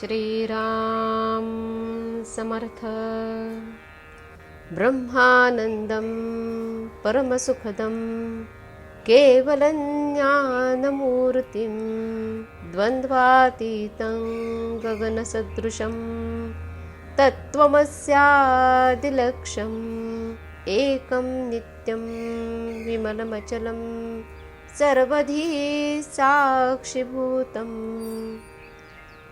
श्रीराम समर्थ। ब्रह्मानन्दं परमसुखदं केवलं ज्ञानमूर्तिं द्वन्द्वातीतं गगनसदृशं तत्त्वमस्यादिलक्ष्यम् एकं नित्यं विमलमचलं सर्वधी साक्षिभूतम्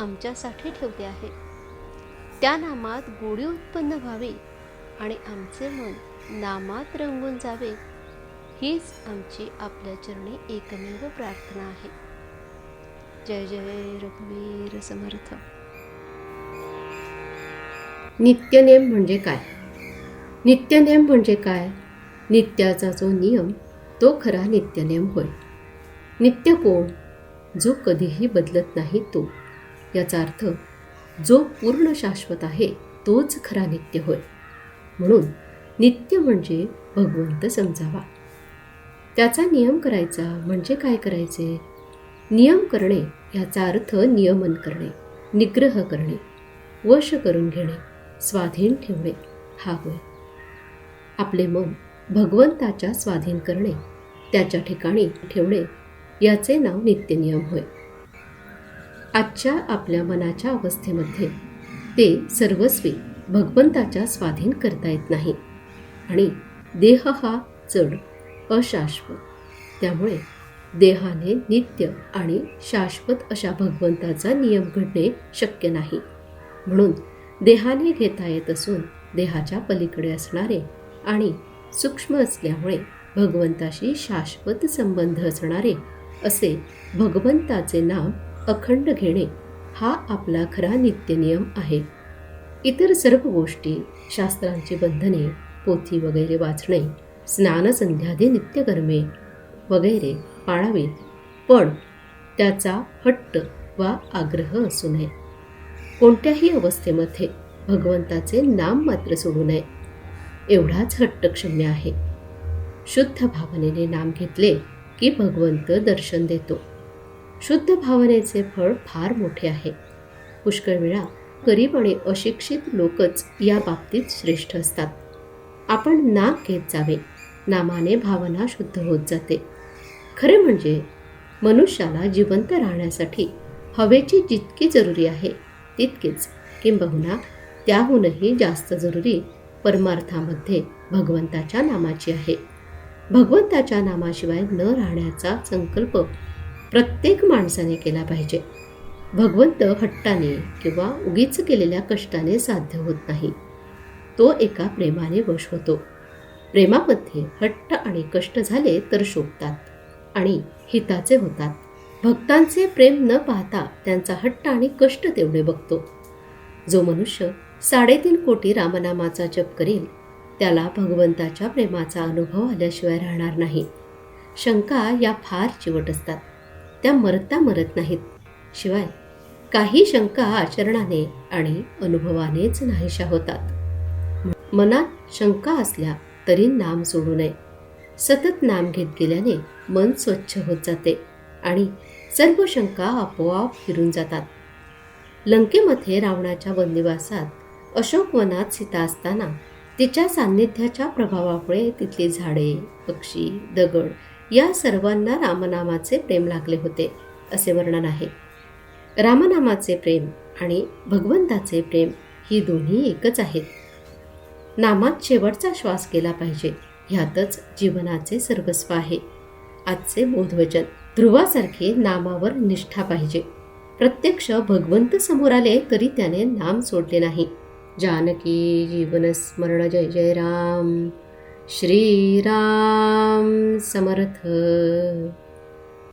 आमच्यासाठी ठेवले आहे. त्या नामात गोडी उत्पन्न व्हावी आणि आमचे मन नामात रंगून जावे हीच आमची आपल्या चरणी एकमेव प्रार्थना आहे. जय जय रघुवीर समर्थ. नित्यनेम म्हणजे काय? नित्यनेम म्हणजे काय? नित्याचा जो नियम तो खरा नित्यनेम होय. नित्य कोण? जो कधीही बदलत नाही तो. याचा अर्थ जो पूर्ण शाश्वत आहे तोच खरा नित्य होय. म्हणून नित्य म्हणजे भगवंत समजावा. त्याचा नियम करायचा म्हणजे काय करायचे? नियम करणे याचा अर्थ नियमन करणे निग्रह करणे वश करून घेणे स्वाधीन ठेवणे हा होय. आपले मन भगवंताच्या स्वाधीन करणे त्याच्या ठिकाणी ठेवणे याचे नाव नित्यनियम होय. आजच्या आपल्या मनाच्या अवस्थेमध्ये ते सर्वस्वी भगवंताच्या स्वाधीन करता येत नाही. आणि देह हा जड अशाश्वत त्यामुळे देहाने नित्य आणि शाश्वत अशा भगवंताचा नियम घडणे शक्य नाही. म्हणून देहाने घेता येत असून देहाच्या पलीकडे असणारे आणि सूक्ष्म असल्यामुळे भगवंताशी शाश्वत संबंध असणारे असे भगवंताचे नाम अखंड घेणे हा आपला खरा नित्यनियम आहे. इतर सर्व गोष्टी शास्त्रांची बंधने पोथी वगैरे वाचणे स्नानसंध्यादी नित्यकर्मे वगैरे पाळावीत पण त्याचा हट्ट वा आग्रह असू नये. कोणत्याही अवस्थेमध्ये भगवंताचे नाम मात्र सोडू नये. एवढाच हट्ट क्षम्य आहे. शुद्ध भावनेने नाम घेतले की भगवंत दर्शन देतो. शुद्ध भावनेचे फळ फार मोठे आहे. पुष्कळ वेळा गरीब आणि अशिक्षित लोकच या बाबतीत श्रेष्ठ असतात. आपण नाम घेत जावे नामाने भावना शुद्ध होत जाते. खरे म्हणजे मनुष्याला जिवंत राहण्यासाठी हवेची जितकी जरुरी आहे तितकीच किंबहुना त्याहूनही जास्त जरुरी परमार्थामध्ये भगवंताच्या नामाची आहे. भगवंताच्या नामाशिवाय न राहण्याचा संकल्प प्रत्येक माणसाने केला पाहिजे. भगवंत हट्टाने किंवा उगीच केलेल्या कष्टाने साध्य होत नाही. तो एका प्रेमाने वश होतो. प्रेमामध्ये हट्ट आणि कष्ट झाले तर शोभतात आणि हिताचे होतात. भक्तांचे प्रेम न पाहता त्यांचा हट्ट आणि कष्ट तेवढे बघतो. जो मनुष्य साडेतीन कोटी रामनामाचा जप करेल त्याला भगवंताच्या प्रेमाचा अनुभव आल्याशिवाय राहणार नाही. शंका या फार चिवट असतात. त्या मरता मरत नाहीत. शिवाय काही शंका आचरणाने आणि अनुभवानेच नाहीशा होतात. मनात शंका असल्या तरी नाम सोडू नये. सतत नाम घेत गेल्याने मन स्वच्छ होत जाते आणि सर्व शंका आपोआप फिरून जातात. लंकेमध्ये रावणाच्या बंदिवासात अशोकवनात सीता असताना तिच्या सान्निध्याच्या प्रभावामुळे तिथली झाडे पक्षी दगड या सर्वांना रामनामाचे प्रेम लागले होते असे वर्णन आहे. रामनामाचे प्रेम आणि भगवंताचे प्रेम ही दोन्ही एकच आहेत. नामात शेवटचा श्वास केला पाहिजे ह्यातच जीवनाचे सर्वस्व आहे. आजचे बोधवचन ध्रुवासारखे नामावर निष्ठा पाहिजे. प्रत्यक्ष भगवंत समोर आले तरी त्याने नाम सोडले नाही. जानकी जीवनस्मरण जय जय राम. श्रीराम समर्थ।